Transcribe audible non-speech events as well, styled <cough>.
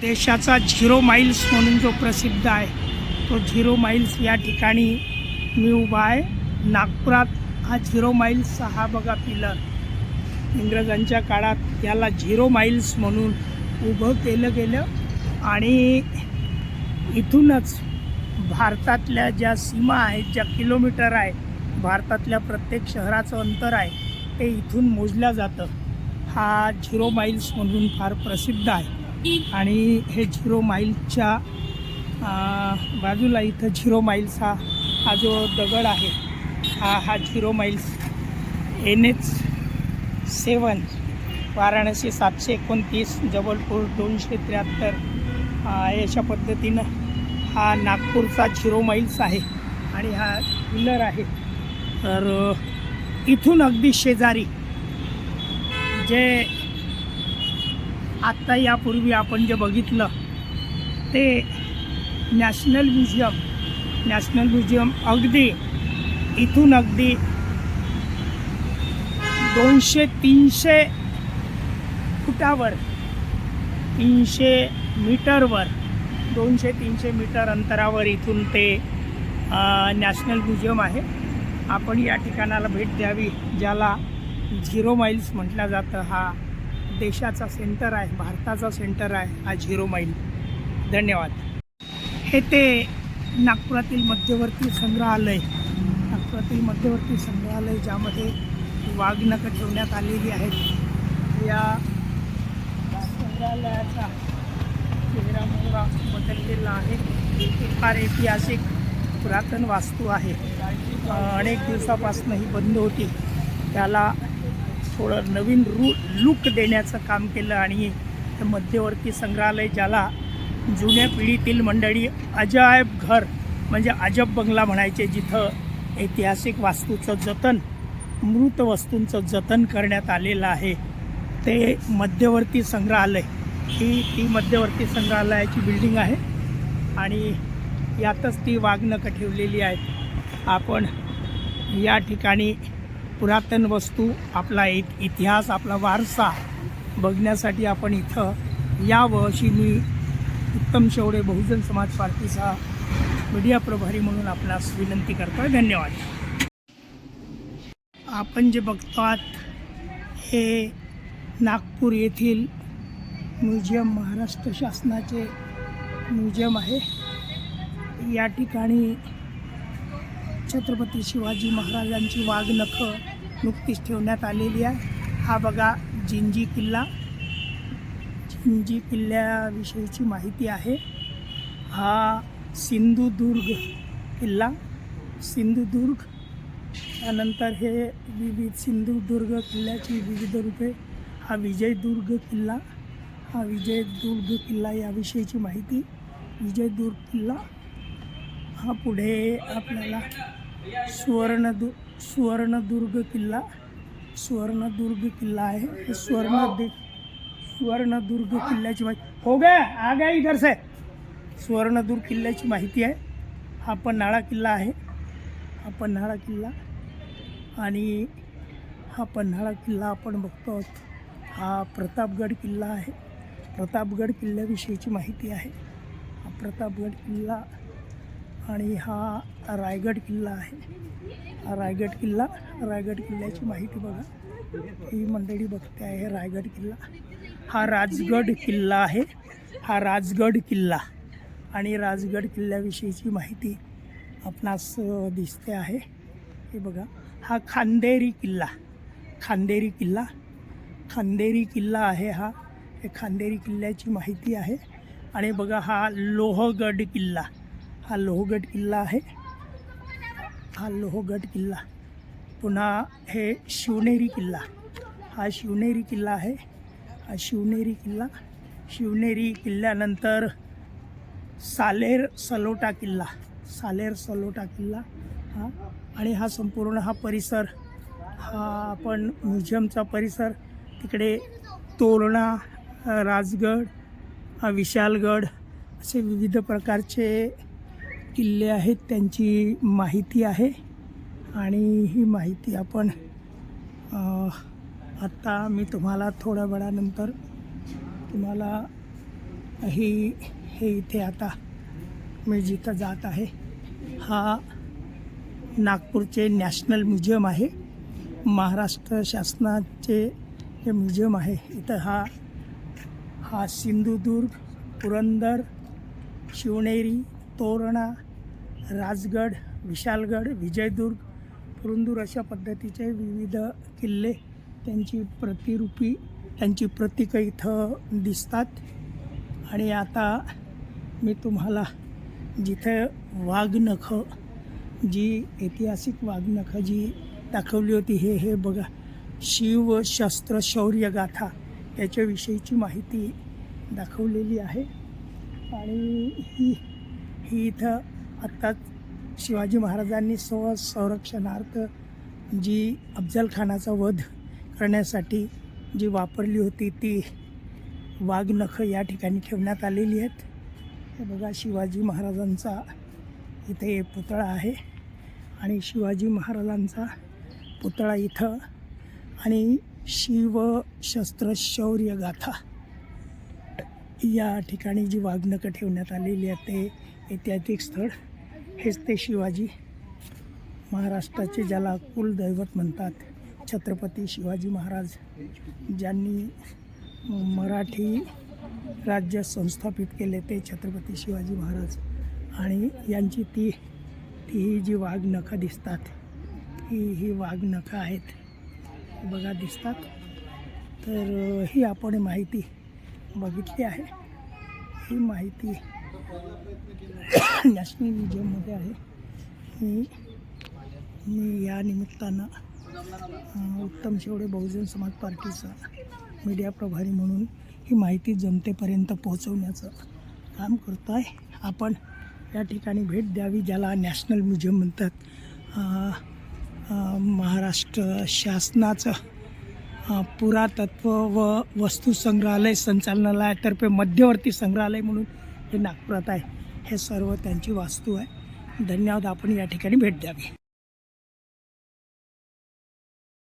देशाचा zero miles म्हणून जो प्रसिद्ध आहे तो झिरो माईल्स या ठिकाणी मी उभा आहे. नागपुरात हा झिरो माईल्स हा बघा पिलर. इंग्रजांच्या काळात याला झिरो माईल्स म्हणून उभं केलं गेलं आणि इथूनच भारतातल्या ज्या सीमा आहेत ज्या किलोमीटर आहे भारतातल्या प्रत्येक शहराचं अंतर आहे ते इथून मोजलं जातं. हा झिरो माईल्स म्हणून फार प्रसिद्ध आहे. आणि हे झिरो माईल्सच्या बाजूला इथं झिरो माईल्स हा हा जो दगड आहे हा हा zero miles N H seven Varanasi सातशे एकोणतीस जबलपूर दोनशे त्र्याहत्तर अशा पद्धतीनं हा नागपूरचा झिरो माईल्स आहे आणि हा पिलर आहे. तर इथून अगदी शेजारी जे आत्ता यापूर्वी आपण जे बघितलं ते नॅशनल म्युझियम नॅशनल म्युझियम अगदी इथून अगदी दोनशे तीनशे फुटावर तीनशे मीटरवर दोनशे तीनशे मीटर अंतरावर इथून ते नॅशनल म्युझियम आहे. आपण या ठिकाणाला भेट द्यावी ज्याला झिरो माईल्स म्हटलं जातं हा देशाचा सेंटर आहे भारताचा सेंटर आहे हा झिरो माईल. धन्यवाद. हे ते नागपुरातील मध्यवर्ती संग्रहालय. नागपुरातील मध्यवर्ती संग्रहालय ज्यामध्ये वाघनखं ठेवण्यात आलेली आहेत. या संग्रहालयाचा चेहरा मोहरा बदललेला आहे. फार ऐतिहासिक पुरातन वास्तू आहे. अनेक दिवसापासून ही बंद होती. त्याला थोडं नवीन रू लुक देण्याचं काम केलं आणि हे मध्यवर्ती संग्रहालय ज्याला जुन्या पिढीतील मंडळी अजायब घर म्हणजे अजब बंगला म्हणायचे जिथं ऐतिहासिक वास्तूचं जतन मृत वस्तूंचं जतन करण्यात आलेलं आहे. ते मध्यवर्ती संग्रहालय ही ती मध्यवर्ती संग्रहालयाची बिल्डिंग आहे आणि यातच ती वाघनखं ठेवलेली आहेत. आपण या ठिकाणी पुरातन वस्तू आपला एक इतिहास आपला वारसा बघण्यासाठी आपण इथं यावं अशी मी उत्तम शेवडे बहुजन समाज पार्टीचा मीडिया प्रभारी म्हणून आपणास विनंती करतो आहे धन्यवाद. आपण जे बघतात हे नागपूर येथील म्युझियम महाराष्ट्र शासनाचे म्युझियम आहे. या ठिकाणी छत्रपती शिवाजी महाराजांची वाघनखं नुकतीच ठेवण्यात आलेली आहे. हा बघा जिंजी किल्ला. जिंजी किल्ल्याविषयीची माहिती आहे. हा सिंधुदुर्ग किल्ला. सिंधुदुर्ग. त्यानंतर हे विविध सिंधुदुर्ग किल्ल्याची विविध रूपे. हा विजयदुर्ग किल्ला. हा विजयदुर्ग किल्ला याविषयीची माहिती. विजयदुर्ग किल्ला. हा पुढे आपल्याला सुवर्णदुर्ग सुवर्णदुर्ग किल्ला. सुवर्णदुर्ग किल्ला आहे. हे सुवर्णदुर्ग किल्ल्याची माहिती हो गया आ गया इधर से. सुवर्णदुर्ग किल्ल्याची माहिती आहे. हा पन्हाळा किल्ला आहे. हा पन्हाळा किल्ला. आणि हा पन्हाळा किल्ला आपण बघतो आहोत. हा प्रतापगड किल्ला आहे. प्रतापगड किल्ल्याविषयीची माहिती आहे. हा प्रतापगड किल्ला आणि हा रायगड किल्ला आहे. हा रायगड किल्ला रायगड किल्ल्याची माहिती बघा. ही मंडळी बघते आहे रायगड किल्ला. हा राजगड किल्ला आहे. हा राजगड किल्ला आणि राजगड किल्ल्याविषयीची माहिती आपणास दिसते आहे. हे बघा. हा खांदेरी किल्ला खांदेरी किल्ला. खांदेरी किल्ला आहे हा. हे खांदेरी किल्ल्याची माहिती आहे. आणि बघा हा लोहगड किल्ला. हा लोहगड किल्ला आहे. हा लोहगड किल्ला. पुन्हा हे शिवनेरी किल्ला. हा शिवनेरी किल्ला आहे. हा शिवनेरी किल्ला. शिवनेरी किल्ल्यानंतर सालेर सलोटा किल्ला. सालेर सलोटा किल्ला हा. आणि हा संपूर्ण हा परिसर हा आपण म्युझियमचा परिसर तिकडे तोरणा राजगड विशालगड असे विविध प्रकारचे किल्ले आहेत त्यांची माहिती आहे. आणि ही माहिती आपण आत्ता मी तुम्हाला थोड्या वेळानंतर तुम्हाला ही हे इथे आता मी जिथं जात आहे हा नागपूरचे नॅशनल म्युझियम आहे. महाराष्ट्र शासनाचे हे म्युझियम आहे इथं हा हा सिंधुदुर्ग पुरंदर शिवनेरी तोरणा राजगड विशालगड विजयदुर्ग पुरंदूर अशा पद्धतीचे विविध किल्ले त्यांची प्रतिरूपी त्यांची प्रतीकं इथं दिसतात. आणि आता मी तुम्हाला जिथं वाघनखं जी ऐतिहासिक वाघनखं जी दाखवली होती हे हे बघा. शिवशस्त्र शौर्य गाथा याच्याविषयीची माहिती दाखवलेली आहे. आणि ही ही इथं आत्ताच शिवाजी महाराजांनी स्व संरक्षणार्थ जी अफजलखानाचा वध करण्यासाठी जी वापरली होती ती वाघनखं या ठिकाणी ठेवण्यात आलेली आहेत. हे बघा शिवाजी महाराजांचा इथे पुतळा आहे आणि शिवाजी महाराजांचा पुतळा इथं आणि शिवशस्त्र शौर्य गाथा या ठिकाणी जी वाघनकं ठेवण्यात आलेली आहे ते ऐतिहासिक स्थळ. हेच ते शिवाजी महाराष्ट्राचे ज्याला कुलदैवत म्हणतात. छत्रपती शिवाजी महाराज ज्यांनी मराठी राज्य संस्थापित केले ते छत्रपती शिवाजी महाराज. आणि यांची ती ती ही जी वाघनखं दिसतात ही ही वाघनखं आहेत. बघा दिसतात. तर ही आपण माहिती बघितली आहे. ही माहिती <coughs> नॅशनल म्युझियममध्ये आहे. मी मी या निमित्तानं उत्तम शेवडे बहुजन समाज पार्टीचा मीडिया प्रभारी म्हणून ही माहिती जनतेपर्यंत पोहोचवण्याचं काम करतो आहे आपण या ठिकाणी भेट द्यावी ज्याला नॅशनल म्युझियम म्हणतात. महाराष्ट्र शासनाचं पुरातत्व व वस्तू संग्रहालय संचालनालयातर्फे मध्यवर्ती संग्रहालय म्हणून हे नागपुरात आहे. हे सर्व त्यांची वास्तू आहे. धन्यवाद आपण या ठिकाणी भेट द्यावी.